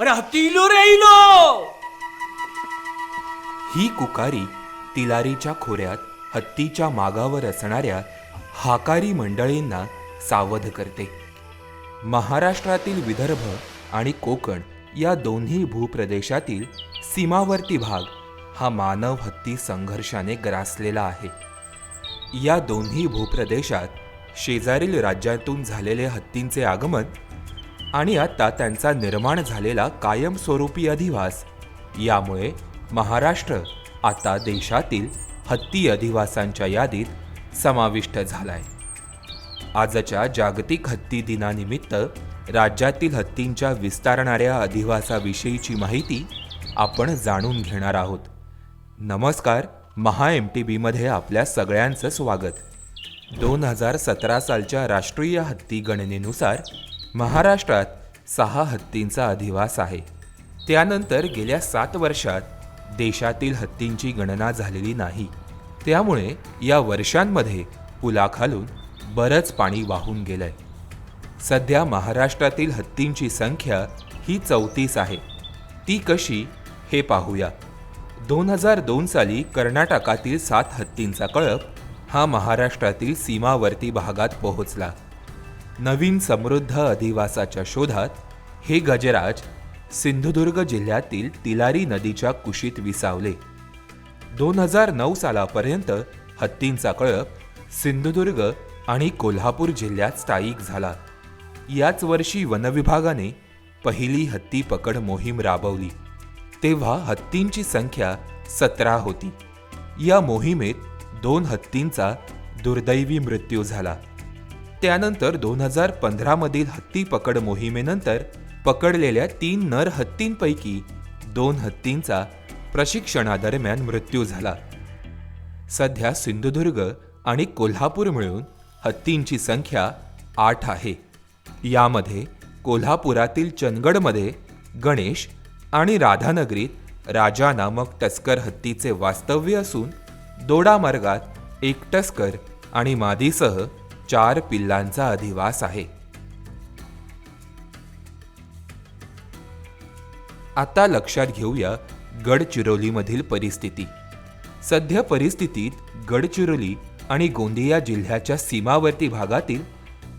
अरे हत्ती इलो रे इलो ही कुकारी तिलारीच्या खोऱ्यात हत्तीच्या मागावर असणाऱ्या हाकारी मंडळींना सावध करते. महाराष्ट्रातील विदर्भ आणि कोकण या दोन्ही भूप्रदेशातील सीमावर्ती भाग हा मानव हत्ती संघर्षाने ग्रासलेला आहे. या दोन्ही भूप्रदेशात शेजारील राज्यातून झालेले हत्तींचे आगमन आणि आता त्यांचा निर्माण झालेला कायमस्वरूपी अधिवास. यामुळे महाराष्ट्र आता देशातील हत्ती अधिवासांच्या यादीत समाविष्ट झालाय. आजच्या जागतिक हत्ती दिनानिमित्त राज्यातील हत्तींच्या विस्तारणाऱ्या अधिवासाविषयीची माहिती आपण जाणून घेणार आहोत. नमस्कार महा एम टी बीमध्ये आपल्या सगळ्यांचं स्वागत. दोन हजार सतरा सालच्या राष्ट्रीय हत्ती गणनेनुसार महाराष्ट्रात सहा हत्तींचा अधिवास आहे. त्यानंतर गेल्या सात वर्षात देशातील हत्तींची गणना झालेली नाही. त्यामुळे या वर्षांमध्ये पुलाखालून बरंच पाणी वाहून गेलंय. सध्या महाराष्ट्रातील हत्तींची संख्या ही चौतीस आहे. ती कशी हे पाहूया. दोन हजार दोन साली कर्नाटकातील सात हत्तींचा कळप हा महाराष्ट्रातील सीमावर्ती भागात पोहोचला. नवीन समृद्ध अधिवासाच्या शोधात हे गजराज सिंधुदुर्ग जिल्ह्यातील तिलारी नदीच्या कुशीत विसावले. दोन हजार नऊ सालापर्यंत हत्तींचा कळप सिंधुदुर्ग आणि कोल्हापूर जिल्ह्यात स्थायिक झाला. याच वर्षी वनविभागाने पहिली हत्ती पकड मोहीम राबवली. तेव्हा हत्तींची संख्या सतरा होती. या मोहिमेत दोन हत्तींचा दुर्दैवी मृत्यू झाला. त्यानंतर दोन हजार पंधरामधील हत्ती पकड मोहिमेनंतर पकडलेल्या तीन नर हत्तींपैकी दोन हत्तींचा प्रशिक्षणादरम्यान मृत्यू झाला. सध्या सिंधुदुर्ग आणि कोल्हापूर मिळून हत्तींची संख्या आठ आहे. यामध्ये कोल्हापुरातील चंदगडमध्ये गणेश आणि राधानगरीत राजा नामक टस्कर हत्तीचे वास्तव्य असून दोडा मार्गात एक टस्कर आणि मादीसह चार पिल्लांचा अधिवास आहे. आता लक्षात घेऊया गडचिरोलीमधील परिस्थिती. सध्या परिस्थितीत गडचिरोली आणि गोंदिया जिल्ह्याच्या सीमावर्ती भागातील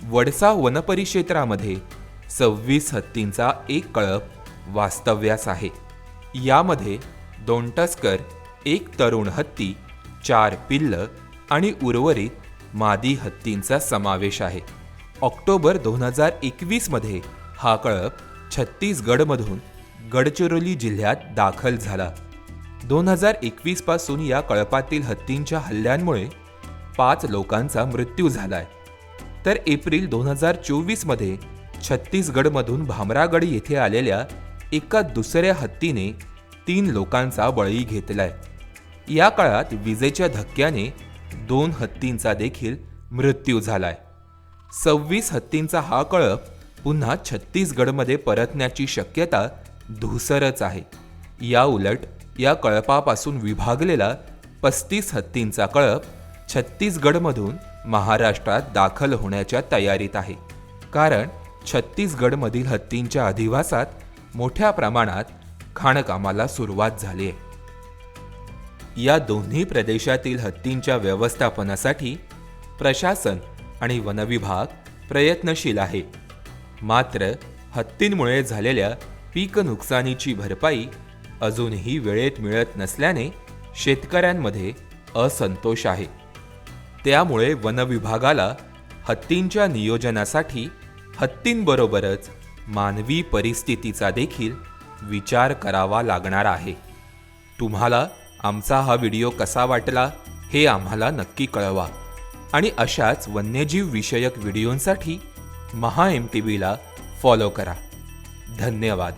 वडसा वनपरिक्षेत्रामध्ये सव्वीस हत्तींचा एक कळप वास्तव्यास आहे. यामध्ये दोन टस्कर एक तरुण हत्ती चार पिल्ल आणि उर्वरित मादी हत्तींचा समावेश आहे. ऑक्टोबर दोन हजार एकवीसमध्ये हा कळप छत्तीसगडमधून गडचिरोली जिल्ह्यात दाखल झाला. दोन हजार एकवीसपासून या कळपातील हत्तींच्या हल्ल्यांमुळे पाच लोकांचा मृत्यू झालाय. तर एप्रिल दोन हजार चोवीसमध्ये छत्तीसगडमधून भामरागड येथे आलेल्या एका दुसऱ्या हत्तीने तीन लोकांचा बळी घेतलाय. या काळात विजेच्या धक्क्याने दोन हत्तींचा देखील मृत्यू झालाय. सव्वीस हत्तींचा हा कळप पुन्हा छत्तीसगडमध्ये परतण्याची शक्यता धुसरच आहे. या उलट या कळपापासून विभागलेला पस्तीस हत्तींचा कळप छत्तीसगडमधून महाराष्ट्रात दाखल होण्याच्या तयारीत आहे. कारण छत्तीसगडमधील हत्तींच्या अधिवासात मोठ्या प्रमाणात खाणकामाला सुरुवात झाली आहे या दोन्ही प्रदेशातील हत्तींच्या व्यवस्थापनासाठी प्रशासन आणि वनविभाग प्रयत्नशील आहे. मात्र हत्तींमुळे झालेल्या पीक नुकसानीची भरपाई अजूनही वेळेत मिळत नसल्याने शेतकऱ्यांमध्ये असंतोष आहे. त्यामुळे वनविभागाला हत्तींच्या नियोजनासाठी हत्तींबरोबरच मानवी परिस्थितीचा देखील विचार करावा लागणार आहे. तुम्हाला आमचा हा व्हिडिओ कसा वाटला हे आम्हाला नक्की कळवा. आणि अशाच वन्यजीव विषयक व्हिडिओंसाठी महा एम टी व्हीला फॉलो करा. धन्यवाद.